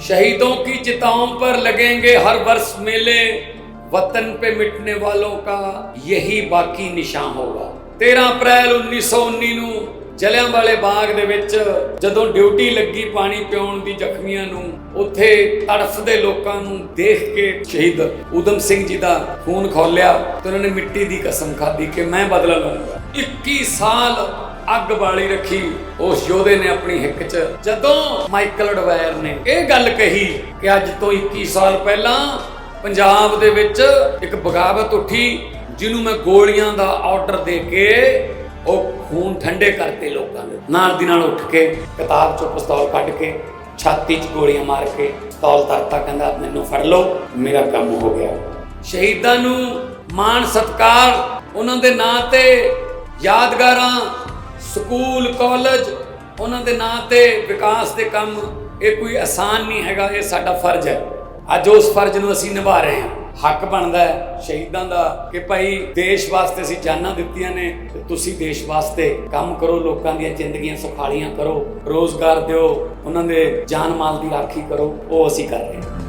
शहीदों की चिताओं पर लगेंगे हर वर्ष मेले वतन पे मिटने वालों का यही बाकी निशान होगा 13 ਅਪ੍ਰੈਲ 1919 ਨੂੰ ਜਲਿਆਂਵਾਲੇ ਬਾਗ ਦੇ ਵਿੱਚ ਜਦੋਂ ਡਿਊਟੀ ਲੱਗੀ ਪਾਣੀ ਪਿਉਣ ਦੀ ਜ਼ਖਮੀਆਂ ਨੂੰ ਉੱਥੇ ਤੜਫਦੇ ਲੋਕਾਂ ਨੂੰ ਦੇਖ ਕੇ ਸ਼ਹੀਦ ਊਧਮ ਸਿੰਘ ਜੀ ਦਾ ਖੂਨ ਖੋਲਿਆ ਤੇ ਉਹਨਾਂ ਨੇ ਮਿੱਟੀ ਦੀ ਕਸਮ ਖਾਧੀ ਕਿ ਮੈਂ ਬਦਲਾ ਲਵਾਂਗਾ 21 ਸਾਲ ਅੱਗ ਬਾਲੀ ਰੱਖੀ ਉਸ ਯੋਧੇ ਨੇ ਆਪਣੀ ਹਿੱਕ 'ਚ। ਜਦੋਂ ਮਾਈਕਲ ਅਡਵਾਇਰ ਨੇ ਇਹ ਗੱਲ ਕਹੀ ਕਿ ਅੱਜ ਤੋਂ 21 ਸਾਲ ਪਹਿਲਾਂ ਪੰਜਾਬ ਦੇ ਵਿੱਚ ਇੱਕ ਬਗਾਵਤ ਉੱਠੀ, ਜਿਹਨੂੰ ਮੈਂ ਗੋਲੀਆਂ ਦਾ ਆਰਡਰ ਦੇ ਕੇ ਉਹ ਖੂਨ ਠੰਡੇ ਕਰਤੇ ਲੋਕਾਂ ਦੇ। ਨਾਲ ਦੀ ਨਾਲ ਉੱਠ ਕੇ ਕਿਤਾਬ ਚੋਂ ਪਿਸਤੌਲ ਕੱਢ ਕੇ, ਛਾਤੀ 'ਚ ਗੋਲੀਆਂ ਮਾਰ ਕੇ ਪਿਸਤੌਲ ਤਰਤਾ ਕਹਿੰਦਾ, ਮੈਨੂੰ ਫੜ ਲਓ, ਮੇਰਾ ਕੰਮ ਹੋ ਗਿਆ। ਸ਼ਹੀਦਾਂ ਨੂੰ ਮਾਣ ਸਤਕਾਰ, ਉਹਨਾਂ ਦੇ ਨਾਂ ਤੇ ਯਾਦਗਾਰਾਂ ਸਕੂਲ, ਕਾਲਜ, ਉਹਨਾਂ ਦੇ ਨਾਂ ਤੇ ਵਿਕਾਸ ਦੇ ਕੰਮ, ਇਹ ਕੋਈ ਆਸਾਨ ਨਹੀਂ ਹੈਗਾ, ਇਹ ਸਾਡਾ ਫਰਜ਼ ਹੈ। ਅੱਜ ਉਸ ਫਰਜ਼ ਨੂੰ ਅਸੀਂ ਨਿਭਾ ਰਹੇ ਹਾਂ। ਹੱਕ ਬਣਦਾ ਹੈ ਸ਼ਹੀਦਾਂ ਦਾ ਕਿ ਭਾਈ ਦੇਸ਼ ਵਾਸਤੇ ਅਸੀਂ ਜਾਨਾਂ ਦਿੱਤੀਆਂ ਨੇ ਤੇ ਤੁਸੀਂ ਦੇਸ਼ ਵਾਸਤੇ ਕੰਮ ਕਰੋ, ਲੋਕਾਂ ਦੀਆਂ ਜ਼ਿੰਦਗੀਆਂ ਸੁਖਾਲੀਆਂ ਕਰੋ, ਰੋਜ਼ਗਾਰ ਦਿਓ, ਉਹਨਾਂ ਦੇ ਜਾਨ ਮਾਲ ਦੀ ਰਾਖੀ ਕਰੋ, ਉਹ ਅਸੀਂ ਕਰ ਰਹੇ ਹਾਂ।